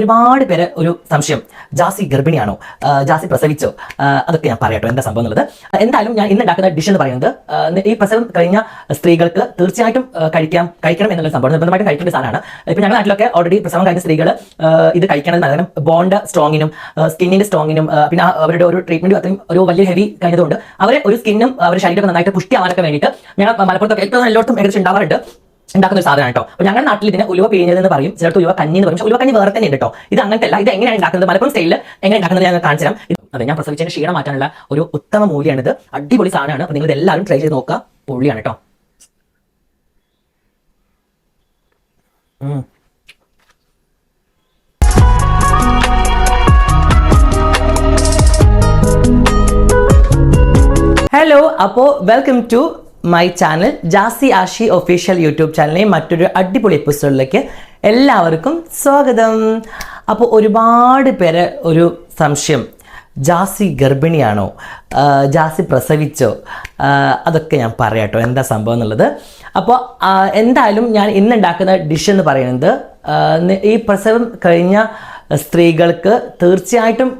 ഒരുപാട് പേര് ഒരു സംശയം. ജാസി ഗർഭിണിയാണോ? ജാസി പ്രസവിച്ചോ? അതൊക്കെ ഞാൻ പറയട്ടോ എന്താ സംഭവം എന്നുള്ളത്? എന്തായാലും ഞാൻ ഇന്ന് ഉണ്ടാക്കുന്ന ഡിഷ് എന്ന് പറയുന്നത് ഈ പ്രസവം കഴിഞ്ഞ സ്ത്രീകൾക്ക് തീർച്ചയായിട്ടും കഴിക്കാം കഴിക്കണം എന്നുള്ള സംഭവം. നിർബന്ധമായിട്ട് കഴിക്കേണ്ട സാധനമാണ്. ഇപ്പൊ ഞങ്ങളുടെ നാട്ടിലൊക്കെ ഓൾറെഡി പ്രസവം കഴിഞ്ഞ സ്ത്രീകൾ ഇത് കഴിക്കണമെന്ന് കാരണം ബോണ്ട് സ്ട്രോങ്ങിനും സ്കിന്നിന്റെ സ്ട്രോങ്ങിനും പിന്നെ അവരുടെ ഒരു ട്രീറ്റ്മെന്റ് അത്രയും ഒരു വലിയ ഹെവി കഴിഞ്ഞതുകൊണ്ട് അവരെ ഒരു സ്കിന്നും അവരുടെ ശരീരമൊക്കെ നന്നായിട്ട് പുഷ്ടിയാവാനൊക്കെ വേണ്ടിയിട്ട് ഞങ്ങൾ മലപ്പുറത്തൊക്കെ ഏറ്റവും എല്ലായിടത്തും ഏകദേശം ഉണ്ടാവാറുണ്ട്. ഉണ്ടാക്കുന്ന ഒരു സാധനം കേട്ടോ അപ്പൊ ഞങ്ങളുടെ നാട്ടിൽ ഇതിനെ ഉലുവ പിഴിഞ്ഞത് എന്ന് പറയും. ചിലർ ഉലുവ കഞ്ഞി എന്ന് പറയും. ഉലുവ കഞ്ഞി വേറെ തന്നെ ഉണ്ട് കേട്ടോ ഇത് അങ്ങനത്തെ അല്ല ഇത് എങ്ങനെയാണ് ഉണ്ടാക്കുന്നത്? മലപ്പുറം സ്റ്റൈലിൽ എങ്ങനെ ഉണ്ടാക്കുന്നത് ഞാൻ കാണിച്ചു തരാം. അതെ ഞാൻ പ്രസവിച്ചതിന് ക്ഷീണം മാറ്റാനുള്ള ഒരു ഉത്തമ മൂല്യമാണിത് അടിപൊളി സാധനമാണ്. അപ്പൊ നിങ്ങൾ എല്ലാവരും ട്രൈ ചെയ്ത് നോക്കുക. പൊള്ളിയാണ് കേട്ടോ ഹലോ അപ്പോൾ welcome to my channel Jasi Ashi official YouTube ചാനലിലെ മറ്റൊരു അടിപൊളി എപ്പിസോഡിലേക്ക് എല്ലാവർക്കും സ്വാഗതം. അപ്പോൾ ഒരുപാട് പേര് ഒരു സംശയം. ജാസി ഗർഭിണിയാണോ? ജാസി പ്രസവിച്ചോ? അതൊക്കെ ഞാൻ പറയാട്ടോ എന്താ സംഭവം എന്നുള്ളത്? അപ്പോൾ എന്തായാലും ഞാൻ ഇന്നുണ്ടാക്കുന്ന ഡിഷ് എന്ന് പറയുന്നത് ഈ പ്രസവം കഴിഞ്ഞ സ്ത്രീകൾക്ക് തീർച്ചയായിട്ടും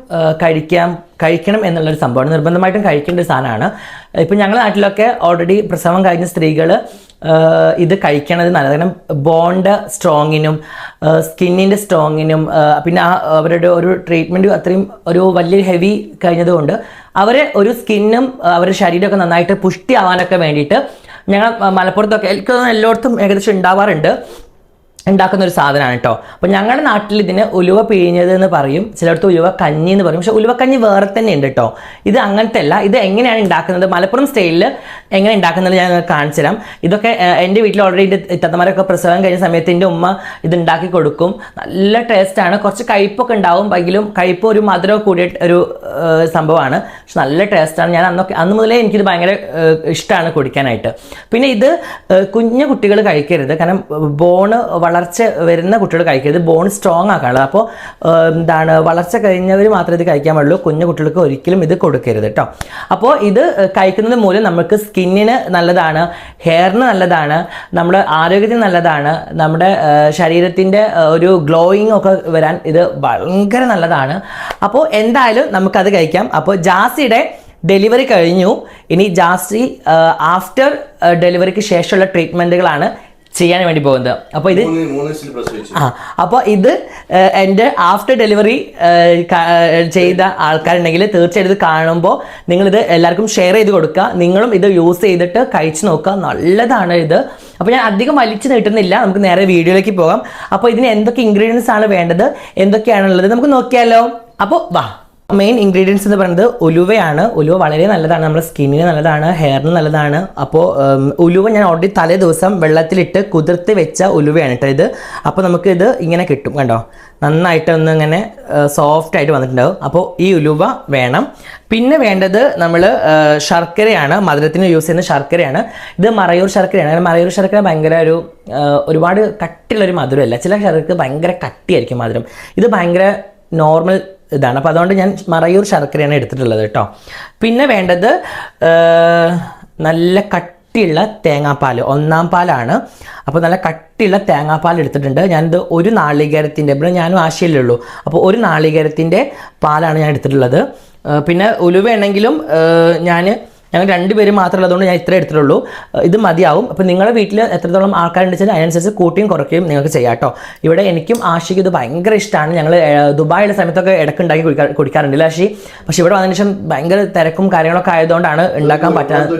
കഴിക്കാൻ കഴിക്കാം കഴിക്കണം എന്നുള്ളൊരു സംഭവമാണ്. നിർബന്ധമായിട്ടും കഴിക്കേണ്ട ഒരു സാധനമാണ്. ഇപ്പം ഞങ്ങളുടെ നാട്ടിലൊക്കെ ഓൾറെഡി പ്രസവം കഴിഞ്ഞ സ്ത്രീകൾ ഇത് കഴിക്കണത് നല്ലത് കാരണം ബോണ്ട് സ്ട്രോങ്ങിനും സ്കിന്നിന്റെ സ്ട്രോങ്ങിനും പിന്നെ ആ അവരുടെ ഒരു ട്രീറ്റ്മെന്റ് അത്രയും ഒരു വലിയ ഹെവി കഴിഞ്ഞതുകൊണ്ട് അവരെ ഒരു സ്കിന്നും അവരുടെ ശരീരമൊക്കെ നന്നായിട്ട് പുഷ്ടിയാവാനൊക്കെ വേണ്ടിയിട്ട് ഞങ്ങൾ മലപ്പുറത്തൊക്കെ എനിക്ക് എല്ലായിടത്തും ഏകദേശം ഉണ്ടാവാറുണ്ട്. ഉണ്ടാക്കുന്ന ഒരു സാധനമാണ് കേട്ടോ അപ്പോൾ ഞങ്ങളുടെ നാട്ടിൽ ഇതിന് ഉലുവ പിഴിഞ്ഞത് എന്ന് പറയും. ചിലയിടത്ത് ഉലുവ കഞ്ഞി എന്ന് പറയും. പക്ഷെ ഉലുവക്കഞ്ഞി വേറെ തന്നെ ഉണ്ട് കേട്ടോ ഇത് അങ്ങനത്തെ അല്ല ഇത് എങ്ങനെയാണ് ഉണ്ടാക്കുന്നത്? മലപ്പുറം സ്റ്റൈലിൽ എങ്ങനെ ഉണ്ടാക്കുന്നത് ഞാൻ കാണിച്ചു തരാം. ഇതൊക്കെ എന്റെ വീട്ടിൽ ഓൾറെഡി എന്റെ ഇത്തത്തമാരൊക്കെ പ്രസവം കഴിഞ്ഞ സമയത്ത് എന്റെ ഉമ്മ ഇത് ഉണ്ടാക്കി കൊടുക്കും. നല്ല ടേസ്റ്റാണ് കുറച്ച് കയ്പൊക്കെ ഉണ്ടാവും. എങ്കിലും കയ്പ് ഒരു മധുരം കൂടിയ ഒരു സംഭവമാണ്. പക്ഷെ നല്ല ടേസ്റ്റാണ് ഞാൻ അന്നൊക്കെ അന്ന് മുതലേ എനിക്കിത് ഭയങ്കര ഇഷ്ടമാണ് കുടിക്കാനായിട്ട്. പിന്നെ ഇത് കുഞ്ഞു കുട്ടികൾ കഴിക്കരുത്. കാരണം ബോണ് വളർച്ച വരുന്ന കുട്ടികൾ കഴിക്കരുത്. ബോൺ സ്ട്രോങ് ആക്കാനുള്ളത്. അപ്പോൾ എന്താണ് വളർച്ച കഴിഞ്ഞവർ മാത്രമേ ഇത് കഴിക്കാൻ പാടുള്ളൂ കുഞ്ഞു കുട്ടികൾക്ക് ഒരിക്കലും ഇത് കൊടുക്കരുത് കേട്ടോ അപ്പോൾ ഇത് കഴിക്കുന്നത് മൂലം നമുക്ക് സ്കിന്നിന് നല്ലതാണ് ഹെയറിന് നല്ലതാണ് നമ്മുടെ ആരോഗ്യത്തിന് നല്ലതാണ് നമ്മുടെ ശരീരത്തിന്റെ ഒരു ഗ്ലോയിങ് ഒക്കെ വരാൻ ഇത് ഭയങ്കര നല്ലതാണ്. അപ്പോൾ എന്തായാലും നമുക്കത് കഴിക്കാം. അപ്പോൾ ജാസിയുടെ ഡെലിവറി കഴിഞ്ഞു. ഇനി ജാസ്തി ആഫ്റ്റർ ഡെലിവറിക്ക് ശേഷമുള്ള ട്രീറ്റ്മെന്റുകളാണ് ചെയ്യാൻ വേണ്ടി പോകുന്നത്. അപ്പോൾ ഇത് ആ അപ്പോൾ ഇത് എന്റെ ആഫ്റ്റർ ഡെലിവറി ചെയ്ത ആൾക്കാരുണ്ടെങ്കിൽ തീർച്ചയായിട്ടും ഇത് കാണുമ്പോൾ നിങ്ങളിത് എല്ലാവർക്കും ഷെയർ ചെയ്ത് കൊടുക്കുക. നിങ്ങളും ഇത് യൂസ് ചെയ്തിട്ട് കഴിച്ചു നോക്കുക. നല്ലതാണ് ഇത്. അപ്പോൾ ഞാൻ അധികം വലിച്ചു നീട്ടുന്നില്ല. നമുക്ക് നേരെ വീഡിയോയിലേക്ക് പോകാം. അപ്പോൾ ഇതിന് എന്തൊക്കെ ഇൻഗ്രീഡിയൻസ് ആണ് വേണ്ടത്? എന്തൊക്കെയാണുള്ളത്? നമുക്ക് നോക്കിയാലോ. അപ്പോൾ വാ. മെയിൻ ഇൻഗ്രീഡിയൻസ് എന്ന് പറയുന്നത് ഉലുവയാണ്. ഉലുവ വളരെ നല്ലതാണ്. നമ്മുടെ സ്കിന്നിന് നല്ലതാണ് ഹെയറിന് നല്ലതാണ്. അപ്പോൾ ഉലുവ ഞാൻ ഓൾറെഡി തലേ ദിവസം വെള്ളത്തിലിട്ട് കുതിർത്ത് വെച്ച ഉലുവയാണ് കേട്ടോ ഇത്. അപ്പോൾ നമുക്ക് ഇത് ഇങ്ങനെ കിട്ടും കണ്ടോ? നന്നായിട്ട് ഒന്ന് ഇങ്ങനെ സോഫ്റ്റ് ആയിട്ട് വന്നിട്ടുണ്ടാവും. അപ്പോൾ ഈ ഉലുവ വേണം. പിന്നെ വേണ്ടത് നമ്മൾ ശർക്കരയാണ്. മധുരത്തിന് യൂസ് ചെയ്യുന്ന ശർക്കരയാണ്. ഇത് മറയൂർ ശർക്കരയാണ്. കാരണം മറയൂർ ശർക്കര ഭയങ്കര ഒരു ഒരുപാട് കട്ടിയുള്ളൊരു മധുരമല്ല. ചില ശർക്കരക്ക് ഭയങ്കര കട്ടിയായിരിക്കും മധുരം. ഇത് ഭയങ്കര നോർമൽ ഇതാണ്. അപ്പോൾ അതുകൊണ്ട് ഞാൻ മറയൂർ ശർക്കരയാണ് എടുത്തിട്ടുള്ളത് കേട്ടോ. പിന്നെ വേണ്ടത് നല്ല കട്ടിയുള്ള തേങ്ങാപ്പാൽ ഒന്നാം പാലാണ്. അപ്പോൾ നല്ല കട്ടിയുള്ള തേങ്ങാപ്പാൽ എടുത്തിട്ടുണ്ട്. ഞാനിത് ഒരു നാളികേരത്തിന്റെ ഇവിടെ ഞാനും ആശയല്ലേ ഉള്ളൂ. അപ്പോൾ ഒരു നാളികേരത്തിന്റെ പാലാണ് ഞാൻ എടുത്തിട്ടുള്ളത്. പിന്നെ പിന്നെ ഉലുവയാണെങ്കിലും ഞാൻ ഞങ്ങൾ രണ്ടുപേരും മാത്രമല്ല അതുകൊണ്ട് ഞാൻ ഇത്ര എടുത്തിട്ടുള്ളൂ. ഇത് മതിയാവും. അപ്പോൾ നിങ്ങളുടെ വീട്ടിൽ എത്രത്തോളം ആൾക്കാരുണ്ട് വെച്ചാൽ അതിനനുസരിച്ച് കൂട്ടിയും കുറയ്ക്കുകയും നിങ്ങൾക്ക് ചെയ്യാം കേട്ടോ. ഇവിടെ എനിക്കും ആഷിക്ക് ഇത് ഭയങ്കര ഇഷ്ടമാണ് ഞങ്ങൾ ദുബായിലെ സമയത്തൊക്കെ ഇടയ്ക്ക് ഉണ്ടാക്കി കുടിക്കാ കുടിക്കാറുണ്ട് ആഷി? പക്ഷേ ഇവിടെ വന്നതിന് ശേഷം ഭയങ്കര തിരക്കും കാര്യങ്ങളൊക്കെ ആയതുകൊണ്ടാണ് ഉണ്ടാക്കാൻ പറ്റാത്ത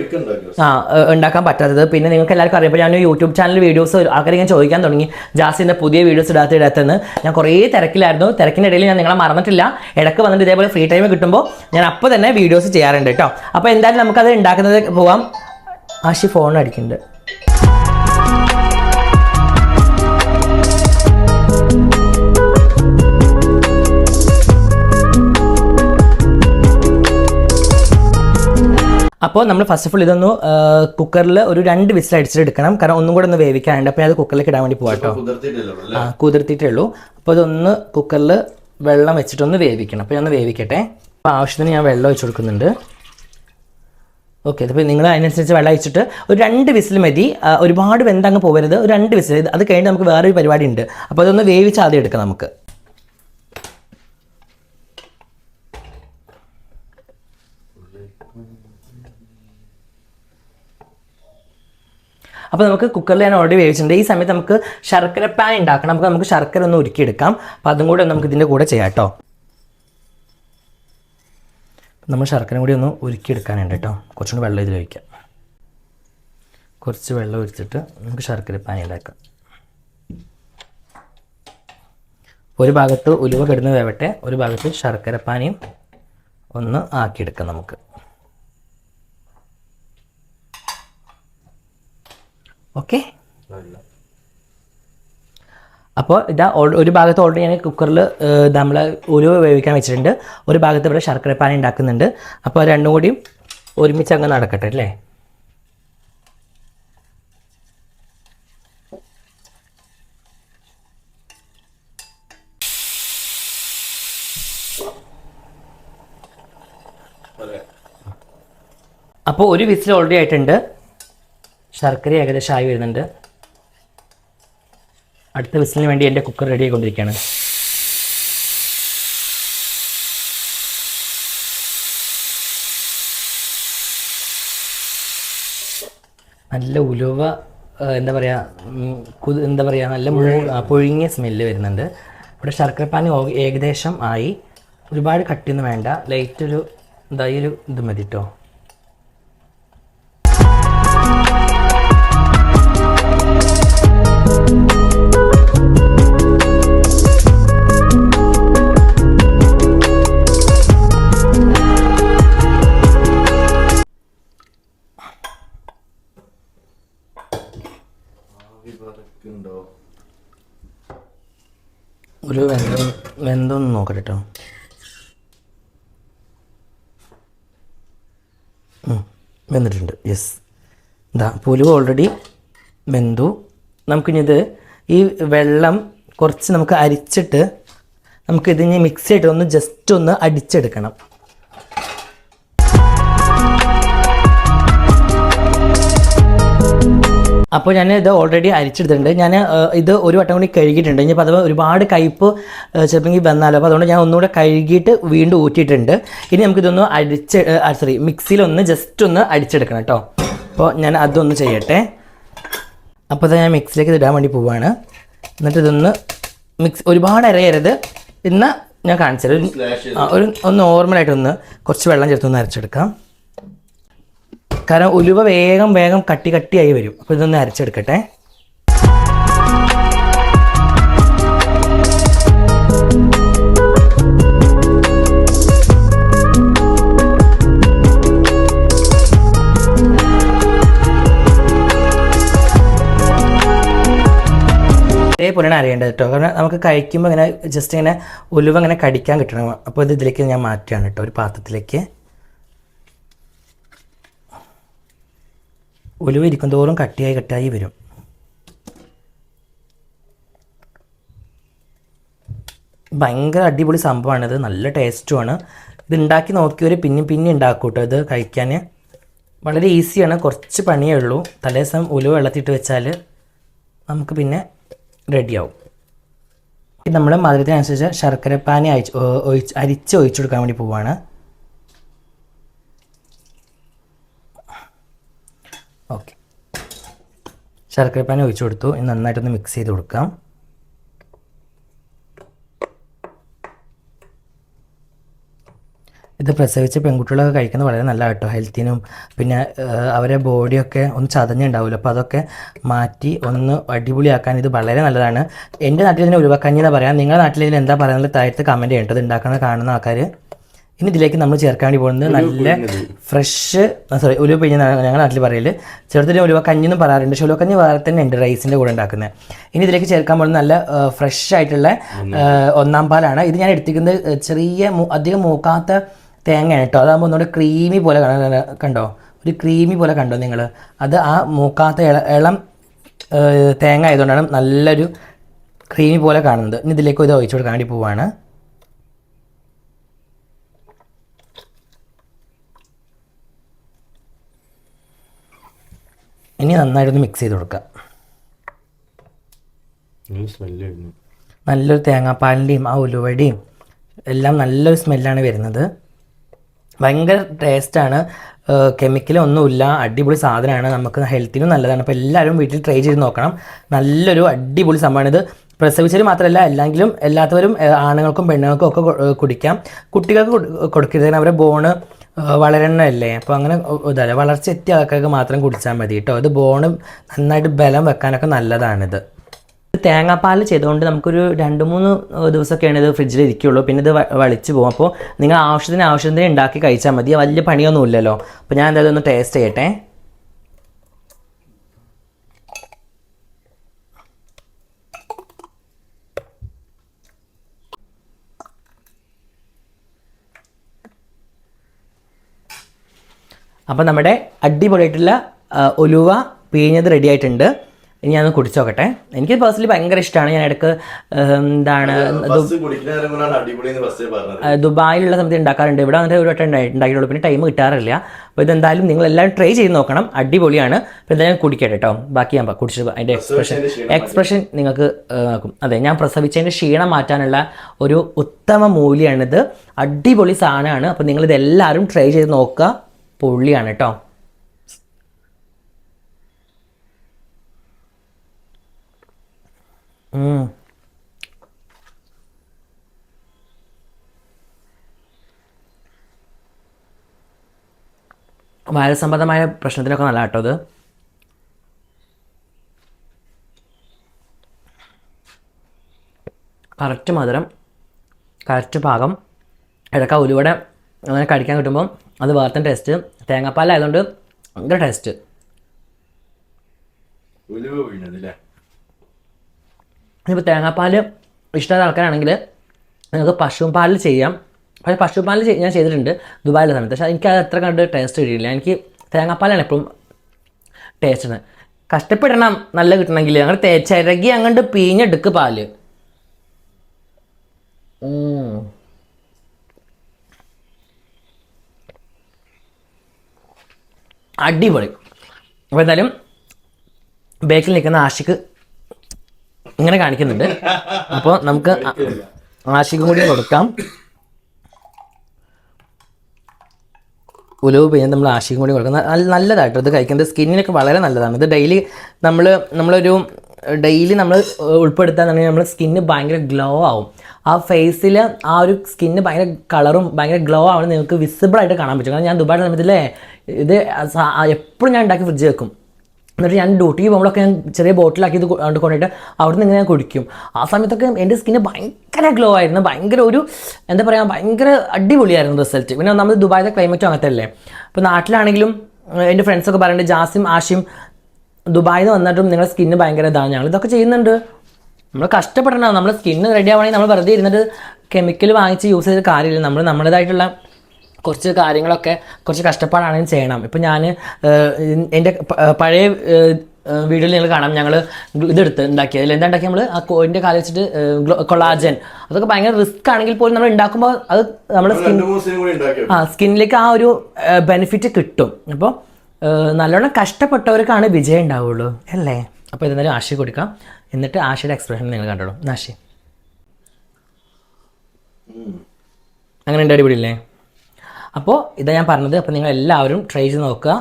ആ ഉണ്ടാക്കാൻ പറ്റാത്തത്. പിന്നെ നിങ്ങൾക്ക് എല്ലാവർക്കും അറിയുമ്പോൾ ഞാൻ യൂട്യൂബ് ചാനൽ വീഡിയോസ് ആൾക്കാർ ഇങ്ങനെ ചോദിക്കാൻ തുടങ്ങി. ജാസിന്റെ പുതിയ വീഡിയോസ് ഇടാത്ത ഇടത്തുനിന്ന്. ഞാൻ കുറേ തിരക്കിലായിരുന്നു. തിരക്കിന്റെ ഇടയിൽ ഞാൻ നിങ്ങളെ മറന്നിട്ടില്ല. ഇടയ്ക്ക് വന്നിട്ട് ഇതേപോലെ ഫ്രീ ടൈം കിട്ടുമ്പോൾ ഞാൻ അപ്പോൾ തന്നെ വീഡിയോസ് ചെയ്യാറുണ്ട് കേട്ടോ. അപ്പോൾ എന്തായാലും നമുക്കത് ഉണ്ടാക്കുന്നത് പോവാം. ആശി ഫോൺ അടിക്കുന്നുണ്ട്. അപ്പോൾ നമ്മൾ ഫസ്റ്റ് ഓഫ് ഓൾ ഇതൊന്ന് കുക്കറിൽ ഒരു രണ്ട് വിസിൽ അടിച്ചിട്ട് എടുക്കണം കാരണം ഒന്നും കൂടെ ഒന്ന് വേവിക്കാനുണ്ട്. അപ്പോൾ അത് കുക്കറിലേക്ക് ഇടാൻ വേണ്ടി പോകാം കേട്ടോ കുതിർത്തിട്ടില്ലല്ലോ അല്ലേ? ആ കുതിർത്തിട്ടേ ഉള്ളൂ അപ്പോൾ ഇതൊന്ന് കുക്കറിൽ വെള്ളം വെച്ചിട്ടൊന്ന് വേവിക്കണം. അപ്പോൾ ഞാൻ ഒന്ന് വേവിക്കട്ടെ. അപ്പോൾ ആവശ്യത്തിന് ഞാൻ വെള്ളം ഒഴിച്ച് കൊടുക്കുന്നുണ്ട്. ഓക്കെ അപ്പോൾ നിങ്ങൾ അതിനനുസരിച്ച് വെള്ളം അയച്ചിട്ട് ഒരു രണ്ട് വിസിൽ മതി. ഒരുപാട് വെന്തങ്ങ് പോകരുത് ഒരു രണ്ട് വിസിൽ. അത് കഴിഞ്ഞിട്ട് നമുക്ക് വേറൊരു പരിപാടി ഉണ്ട് അപ്പോൾ അതൊന്ന് വേവിച്ച് ആദ്യം എടുക്കാം നമുക്ക്. അപ്പോൾ നമുക്ക് കുക്കറിൽ ഞാൻ ഓൾറെഡി വേവിച്ചിട്ടുണ്ട്. ഈ സമയത്ത് നമുക്ക് ശർക്കര പാൻ ഉണ്ടാക്കണം. നമുക്ക് നമുക്ക് ശർക്കര ഒന്ന് ഉരുക്കിയെടുക്കാം. അപ്പോൾ അതും കൂടെ നമുക്ക് ഇതിന്റെ കൂടെ ചെയ്യാം കേട്ടോ. നമ്മൾ ശർക്കര കൂടി ഒന്ന് ഉരുക്കിയെടുക്കാനുണ്ട് കേട്ടോ. കുറച്ചുകൂടി വെള്ളം ഇതിൽ ഒഴിക്കാം. കുറച്ച് വെള്ളം ഒഴിച്ചിട്ട് നമുക്ക് ശർക്കര പാനി ഉണ്ടാക്കാം. ഒരു ഭാഗത്ത് ഉലുവ കിടന്ന് വേവട്ടെ. ഒരു ഭാഗത്ത് ശർക്കര പാനിയും ഒന്ന് ആക്കിയെടുക്കാം നമുക്ക്. ഓക്കെ? അപ്പോൾ ഇതാ ഒരു ഭാഗത്ത് ഓൾറെഡി ഞാൻ കുക്കറിൽ നമ്മൾ ഉലുവ വേവിക്കാൻ വെച്ചിട്ടുണ്ട്. ഒരു ഭാഗത്ത് ഇവിടെ ശർക്കര പാനി ഉണ്ടാക്കുന്നുണ്ട്. അപ്പോൾ രണ്ടും കൂടിയും ഒരുമിച്ച് അങ്ങ് നടക്കട്ടെ അല്ലേ? അപ്പോൾ ഒരു വിസിൽ ഓൾറെഡി ആയിട്ടുണ്ട്. ശർക്കര ഏകദേശം ആയി വരുന്നുണ്ട്. അടുത്ത വിസിലിന് വേണ്ടി എന്റെ കുക്കർ റെഡി ആയിക്കൊണ്ടിരിക്കുകയാണ്. നല്ല ഉലുവ എന്താ പറയുക എന്താ പറയുക നല്ല പുഴുങ്ങിയ സ്മെല്ല് വരുന്നുണ്ട്. ഇവിടെ ശർക്കരപ്പാനി ഏകദേശം ആയി. ഒരുപാട് കട്ടിയൊന്നും വേണ്ട. ലൈറ്റ് ഒരു ഈ ഒരു ഇത് മതി കേട്ടോ ഒരു വെന്ത വെന്തൊന്ന് നോക്കട്ടെ കേട്ടോ വെന്തിട്ടുണ്ട്. യെസ് ഇതാ പുലുവ് ഓൾറെഡി വെന്തു. നമുക്കിനിത് ഈ വെള്ളം കുറച്ച് നമുക്ക് അരിച്ചിട്ട് നമുക്കിതിനെ മിക്സ് ചെയ്തിട്ട് ഒന്ന് ജസ്റ്റ് ഒന്ന് അടിച്ചെടുക്കണം. അപ്പോൾ ഞാൻ ഇത് ഓൾറെഡി അരിച്ചെടുത്തിട്ടുണ്ട്. ഞാൻ ഇത് ഒരു വട്ടം കൂടി കഴുകിയിട്ടുണ്ട്. ഇനിയിപ്പോൾ അഥവാ ഒരുപാട് കയ്പ്പ് ചിലപ്പോൾ വന്നാലോ. അപ്പോൾ അതുകൊണ്ട് ഞാൻ ഒന്നുകൂടെ കഴുകിയിട്ട് വീണ്ടും ഊറ്റിയിട്ടുണ്ട്. ഇനി നമുക്കിതൊന്ന് അടിച്ച് സോറി മിക്സിയിലൊന്ന് ജസ്റ്റ് ഒന്ന് അടിച്ചെടുക്കണം കേട്ടോ. അപ്പോൾ ഞാൻ അതൊന്ന് ചെയ്യട്ടെ. അപ്പോൾ അത് ഞാൻ മിക്സിയിലേക്ക് ഇടാൻ വേണ്ടി പോവുകയാണ് എന്നിട്ട് ഇതൊന്ന് മിക്സ് ഒരുപാട് അരയരുത്. ഇന്ന് ഞാൻ കാണിച്ചത് ഒരു ഒന്ന് നോർമലായിട്ടൊന്ന് കുറച്ച് വെള്ളം ചേർത്തൊന്ന് അരച്ചെടുക്കാം. കാരണം ഉലുവ വേഗം വേഗം കട്ടി കട്ടിയായി വരും. അപ്പോൾ ഇതൊന്ന് അരച്ചെടുക്കട്ടെ. ഇതേപോലെയാണ് അറിയേണ്ടത് കേട്ടോ കാരണം നമുക്ക് കഴിക്കുമ്പോൾ ഇങ്ങനെ ജസ്റ്റ് ഇങ്ങനെ ഉലുവ ഇങ്ങനെ കടിക്കാൻ കിട്ടണം. അപ്പോൾ ഇത് ഇതിലേക്ക് ഞാൻ മാറ്റുകയാണ് കേട്ടോ ഒരു പാത്രത്തിലേക്ക്. ഉലുവ ഇരിക്കും തോറും കട്ടിയായി കട്ടിയായി വരും. ഭയങ്കര അടിപൊളി സംഭവമാണിത് നല്ല ടേസ്റ്റുമാണ് ഇത് ഉണ്ടാക്കി നോക്കിയവർ പിന്നെയും പിന്നെ ഉണ്ടാക്കും കേട്ടോ ഇത് കഴിക്കാൻ വളരെ ഈസിയാണ് കുറച്ച് പണിയേ ഉള്ളൂ. തലേദിവസം ഉലുവ വെള്ളത്തിട്ട് വെച്ചാൽ നമുക്ക് പിന്നെ റെഡിയാവും ഇത് നമ്മൾ മധുരത്തിനനുസരിച്ച് ശർക്കരപ്പാനി അയച്ച് ഒഴിച്ച് അരിച്ച് ഒഴിച്ചു കൊടുക്കാൻ വേണ്ടി പോവാണ്. ഓക്കെ. ശർക്കരപ്പാനി ഒഴിച്ചു കൊടുത്തു. ഇനി നന്നായിട്ടൊന്ന് മിക്സ് ചെയ്ത് കൊടുക്കാം. ഇത് പ്രസവിച്ച പെൺകുട്ടികളൊക്കെ കഴിക്കുന്നത് വളരെ നല്ല കേട്ടോ. ഹെൽത്തിനും പിന്നെ അവരെ ബോഡിയൊക്കെ ഒന്ന് ചതഞ്ഞുണ്ടാവില്ല അപ്പോൾ അതൊക്കെ മാറ്റി ഒന്ന് അടിപൊളിയാക്കാൻ ഇത് വളരെ നല്ലതാണ്. എന്റെ നാട്ടിൽ ഇതിനെ ഉരുവക്കഞ്ഞി എന്ന് പറയാം. നിങ്ങളുടെ നാട്ടിൽ ഇതിന് എന്താ പറയുന്നത്? താഴത്ത് കമന്റ് ചെയ്യേണ്ടത് ഉണ്ടാക്കുന്നത് കാണുന്ന ആൾക്കാർ ഇനി ഇതിലേക്ക് നമ്മൾ ചേർക്കാൻ വേണ്ടി പോകുന്നത് നല്ല ഫ്രഷ് സോറി ഉലുവ പിഴിഞ്ഞ ഞങ്ങളുടെ നാട്ടിൽ പറയൽ. ചെറുതിന് ഉലുവ കഞ്ഞി എന്നും പറയാറുണ്ട്. പക്ഷേ ഉലുവ കഞ്ഞി വേറെ തന്നെ ഉണ്ട് റൈസിന്റെ കൂടെ ഉണ്ടാക്കുന്നത് ഇനി ഇതിലേക്ക് ചേർക്കാൻ പോകുന്നത് നല്ല ഫ്രഷ് ആയിട്ടുള്ള ഒന്നാം പാലാണ്. ഇത് ഞാൻ എടുത്തിരിക്കുന്നത് ചെറിയ അധികം മൂക്കാത്ത തേങ്ങയാണ് കേട്ടോ. അതാകുമ്പോൾ ഒന്നുകൂടെ ക്രീമി പോലെ കണ്ടോ? ഒരു ക്രീമി പോലെ കണ്ടോ നിങ്ങൾ അത് ആ മൂക്കാത്ത ഇള- തേങ്ങ ആയതുകൊണ്ടാണ് നല്ലൊരു ക്രീമി പോലെ കാണുന്നത്. ഇനി ഇതിലേക്ക് ഇത് ഒഴിച്ചു കൊടുക്കാൻ വേണ്ടി പോവാണ്. ഇനി നന്നായിട്ടൊന്ന് മിക്സ് ചെയ്ത് കൊടുക്കുക നല്ലൊരു തേങ്ങാപ്പാലിന്റെയും ആ ഉലുവടിയും എല്ലാം നല്ലൊരു സ്മെല്ലാണ് വരുന്നത്. ഭയങ്കര ടേസ്റ്റാണ് കെമിക്കലൊന്നുമില്ല അടിപൊളി സാധനമാണ്. നമുക്ക് ഹെൽത്തിനും നല്ലതാണ്. അപ്പോൾ എല്ലാവരും വീട്ടിൽ ട്രൈ ചെയ്ത് നോക്കണം. നല്ലൊരു അടിപൊളി സംഭവമാണ് ഇത്. പ്രസവിച്ചവർ മാത്രമല്ല എല്ലാങ്കിലും എല്ലാത്തവരും ആണുങ്ങൾക്കും പെണ്ണുങ്ങൾക്കും ഒക്കെ കുടിക്കാം. കുട്ടികൾക്ക് കൊടു- കൊടുക്കരുത്. അവരുടെ ബോണ് വളരണമല്ലേ അപ്പോൾ അങ്ങനെ ഇതല്ല വളർച്ച എത്തിയ ആൾക്കാർക്ക് മാത്രം കുടിച്ചാൽ മതി കേട്ടോ ഇത് ബോണ് നന്നായിട്ട് ബലം വെക്കാനൊക്കെ നല്ലതാണിത്. തേങ്ങാപ്പാൽ ചെയ്തുകൊണ്ട് നമുക്കൊരു രണ്ട് മൂന്ന് ദിവസമൊക്കെയാണ് ഇത് ഫ്രിഡ്ജിൽ ഇരിക്കുകയുള്ളൂ പിന്നെ ഇത് വളിച്ച് പോകും. അപ്പോൾ നിങ്ങൾ ആവശ്യത്തിന് ആവശ്യത്തിന് ഉണ്ടാക്കി കഴിച്ചാൽ മതി. വലിയ പണിയൊന്നുമില്ലല്ലോ. അപ്പോൾ ഞാൻ എന്തായാലും ഒന്ന് ടേസ്റ്റ് ചെയ്യട്ടെ. അപ്പോൾ നമ്മുടെ അടിപൊളിയായിട്ടുള്ള ഒലുവ പിഴിഞ്ഞത് റെഡി ആയിട്ടുണ്ട്. ഇനി ഞാനൊന്ന് കുടിച്ചു നോക്കട്ടെ. എനിക്ക് പേഴ്സണലി ഭയങ്കര ഇഷ്ടമാണ്. ഞാൻ ഇടയ്ക്ക് എന്താണ് ദുബായിലുള്ള സമയത്ത് ഉണ്ടാക്കാറുണ്ട്. ഇവിടെ വന്നിട്ട് ഒരു വട്ടം ഉണ്ടായിട്ടുള്ളൂ. ഉണ്ടാക്കിയിട്ടുള്ളൂ പിന്നെ ടൈം കിട്ടാറില്ല. അപ്പോൾ ഇതെന്തായാലും നിങ്ങൾ എല്ലാവരും ട്രൈ ചെയ്ത് നോക്കണം. അടിപൊളിയാണ്. അപ്പോൾ എന്തായാലും കുടിക്കട്ടെ കേട്ടോ. ബാക്കി ഞാൻ കുടിച്ചത് അതിന്റെ എക്സ്പ്രഷൻ എക്സ്പ്രഷൻ നിങ്ങൾക്ക് നോക്കും. അതെ ഞാൻ പ്രസവിച്ചതിന്റെ ക്ഷീണം മാറ്റാനുള്ള ഒരു ഉത്തമ മൂല്യമാണിത്. അടിപൊളി സാധനമാണ്. അപ്പോൾ നിങ്ങളിതെല്ലാവരും ട്രൈ ചെയ്ത് നോക്കുക. പൊള്ളിയാണ് കേട്ടോ ഉം. വൈറസ് സംബന്ധമായ പ്രശ്നത്തിനൊക്കെ നല്ല കേട്ടോ അത് കറക്റ്റ് മധുരം കറക്റ്റ് പാകം ഇടയ്ക്ക് ആ ഉലുവടെ അങ്ങനെ കടിക്കാൻ കിട്ടുമ്പോൾ അത് വേർത്തൻ ടേസ്റ്റ് തേങ്ങാപ്പാലായതുകൊണ്ട് ഭയങ്കര ടേസ്റ്റ് ഇപ്പോൾ തേങ്ങാപ്പാൽ ഇഷ്ടമുള്ള ആൾക്കാരാണെങ്കിൽ നിങ്ങൾക്ക് പശുവും പാലിൽ ചെയ്യാം. പക്ഷേ പശു പാലിൽ ഞാൻ ചെയ്തിട്ടുണ്ട് ദുബായിലെ സമയത്ത്. പക്ഷേ എനിക്ക് അത് അത്ര കണ്ട് ടേസ്റ്റ് കിട്ടിയില്ല എനിക്ക് തേങ്ങാപ്പാലാണ് എപ്പോഴും ടേസ്റ്റ് കഷ്ടപ്പെടണം നല്ല കിട്ടണമെങ്കിൽ. അങ്ങനെ തേ- ചിരകി അങ്ങോട്ട് പിഴിഞ്ഞെടുക്ക് പാൽ. അടിപൊളി. അപ്പോൾ എന്തായാലും ബേക്കിൽ നിൽക്കുന്ന ആഷിക്ക് ഇങ്ങനെ കാണിക്കുന്നുണ്ട്. അപ്പോൾ നമുക്ക് ആഷിക്കും കൂടി കൊടുക്കാം. ഉലവ് പെയ്യാൻ നമ്മൾ ആശിക്കും കൂടി കൊടുക്കുന്നത്. നല്ല നല്ലതായിട്ട് ഇത് കഴിക്കുന്നത് സ്കിന്നിനൊക്കെ വളരെ നല്ലതാണ്. ഇത് ഡെയിലി നമ്മൾ നമ്മളൊരു ഡെയിലി നമ്മൾ ഉൾപ്പെടുത്താന്നുണ്ടെങ്കിൽ നമ്മുടെ സ്കിന്ന് ഭയങ്കര ഗ്ലോ ആവും. ആ ഫേസിൽ ആ ഒരു സ്കിന്ന് ഭയങ്കര കളറും ഭയങ്കര ഗ്ലോ ആവുന്നത് നിങ്ങൾക്ക് വിസിബിളായിട്ട് കാണാൻ പറ്റും. കാരണം ഞാൻ ദുബായ് സമയത്തില്ലേ ഇത് എപ്പോഴും ഞാൻ ഉണ്ടാക്കി ഫ്രിഡ്ജ് വെക്കും. എന്നിട്ട് ഞാൻ ഡ്യൂട്ടിക്ക് പോകുമ്പോഴൊക്കെ ഞാൻ ചെറിയ ബോട്ടിലാക്കി ഇത് കൊണ്ട് കൊണ്ടിട്ട് അവിടെ നിന്ന് ഞാൻ കുടിക്കും. ആ സമയത്തൊക്കെ എന്റെ സ്കിന്ന് ഭയങ്കര ഗ്ലോ ആയിരുന്നു. ഭയങ്കര ഒരു എന്താ പറയുക ഭയങ്കര അടിപൊളിയായിരുന്നു റിസൾട്ട് പിന്നെ നമ്മൾ ദുബായിലെ ക്ലൈമറ്റും അങ്ങനത്തെ അല്ലേ? അപ്പോൾ നാട്ടിലാണെങ്കിലും എന്റെ ഫ്രണ്ട്സൊക്കെ പറയുന്നുണ്ട് ജാസിം ആഷിം ദുബായിൽ നിന്ന് വന്നിട്ടും നിങ്ങളുടെ സ്കിന്ന് ഭയങ്കര ഇതാണ്. ഞങ്ങൾ ഇതൊക്കെ ചെയ്യുന്നുണ്ട്. നമ്മൾ കഷ്ടപ്പെടണം. നമ്മുടെ സ്കിന്ന് റെഡി ആവണമെങ്കിൽ നമ്മൾ വെറുതെ ഇരുന്നിട്ട് കെമിക്കൽ വാങ്ങിച്ച് യൂസ് ചെയ്ത കാര്യമില്ല. നമ്മൾ നമ്മുടേതായിട്ടുള്ള കുറച്ച് കാര്യങ്ങളൊക്കെ കുറച്ച് കഷ്ടപ്പാടാണെങ്കിൽ ചെയ്യണം. ഇപ്പം ഞാൻ എന്റെ പഴയ വീഡിയോയിൽ നിങ്ങൾ കാണാം. ഞങ്ങൾ ഇതെടുത്ത് ഉണ്ടാക്കിയത്. അതിൽ എന്താ ഉണ്ടാക്കി നമ്മൾ ആ കോഴിന്റെ കാലം വെച്ചിട്ട് കൊളാജൻ. അതൊക്കെ ഭയങ്കര റിസ്ക് ആണെങ്കിൽ പോലും നമ്മൾ ഉണ്ടാക്കുമ്പോൾ അത് നമ്മുടെ സ്കിൻ ആ സ്കിന്നിലേക്ക് ആ ഒരു ബെനിഫിറ്റ് കിട്ടും. അപ്പോൾ നല്ലോണം കഷ്ടപ്പെട്ടവർക്കാണ് വിജയം ഉണ്ടാവുള്ളൂ. അല്ലേ? അപ്പോൾ ഇതെന്തായാലും ആശി കൊടുക്കാം. എന്നിട്ട് ആശയുടെ എക്സ്പ്രഷൻ നിങ്ങൾ കണ്ടോളൂ. ആശി? അങ്ങനെ ഉണ്ട് അടിപൊളിയില്ലേ? അപ്പോൾ ഇതാ ഞാൻ പറഞ്ഞത്. അപ്പോൾ നിങ്ങൾ എല്ലാവരും ട്രൈ ചെയ്ത് നോക്കുക.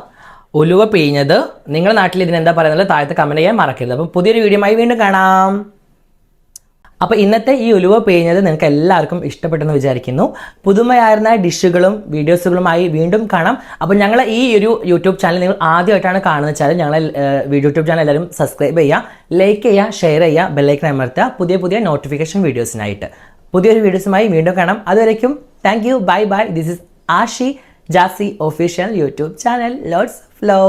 ഉലുവ പിഴിഞ്ഞത്. നിങ്ങളുടെ നാട്ടിൽ ഇതിനെന്താ പറയുന്നത്? താഴത്തെ കമന്റ് ചെയ്യാൻ മറക്കരുത്. അപ്പോൾ പുതിയൊരു വീഡിയോയുമായി വീണ്ടും കാണാം. അപ്പോൾ ഇന്നത്തെ ഈ ഉലുവ പിഴിഞ്ഞത് നിങ്ങൾക്ക് എല്ലാവർക്കും ഇഷ്ടപ്പെട്ടെന്ന് വിചാരിക്കുന്നു. പുതുമയായിരുന്ന ഡിഷുകളും വീഡിയോസുകളുമായി വീണ്ടും കാണാം. അപ്പോൾ ഞങ്ങൾ ഈ ഒരു യൂട്യൂബ് ചാനൽ നിങ്ങൾ ആദ്യമായിട്ടാണ് കാണുന്നത് വെച്ചാൽ ഞങ്ങളെ യൂട്യൂബ് ചാനൽ എല്ലാവരും സബ്സ്ക്രൈബ് ചെയ്യുക ലൈക്ക് ചെയ്യുക ഷെയർ ചെയ്യുക ബെല്ലൈക്കൻ അമർത്തുക പുതിയ പുതിയ നോട്ടിഫിക്കേഷൻ വീഡിയോസിനായിട്ട് പുതിയൊരു വീഡിയോസുമായി വീണ്ടും കാണാം. അതുവരേക്കും thank you bye bye this is Ashi Jasi official YouTube channel lords flow